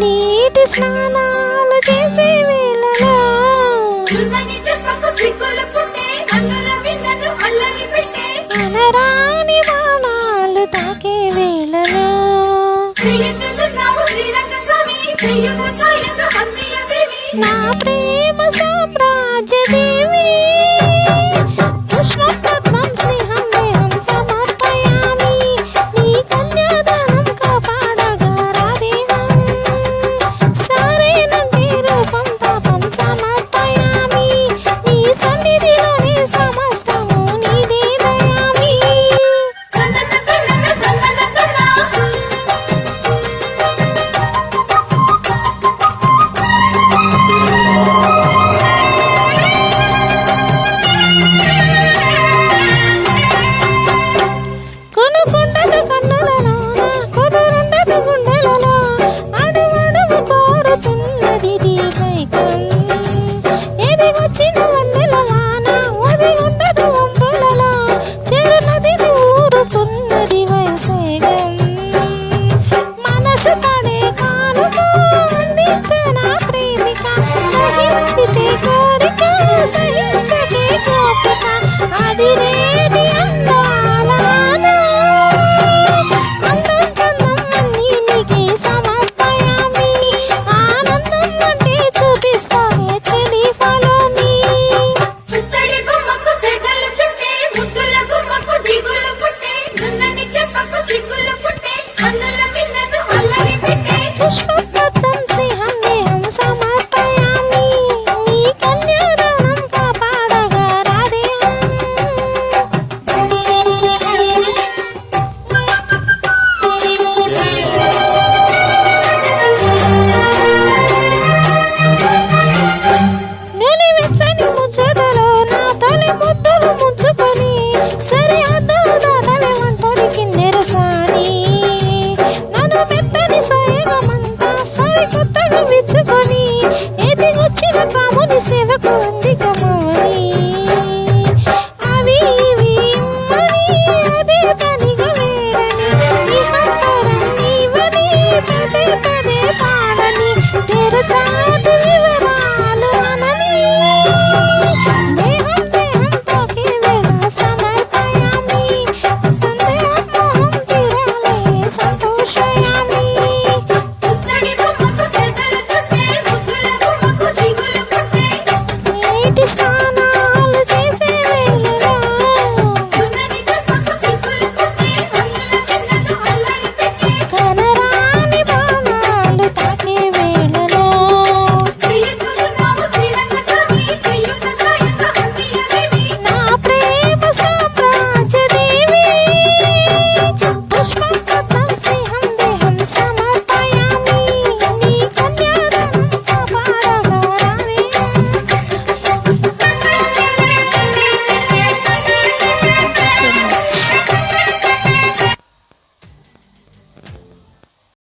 నీటి స్నానాలు చేసే వేళలో బాణాలు తాకే వేళలో నా ప్రేమ సామ్రాజ్యదే అందులో పిన్నకు అల్లరి పెట్టే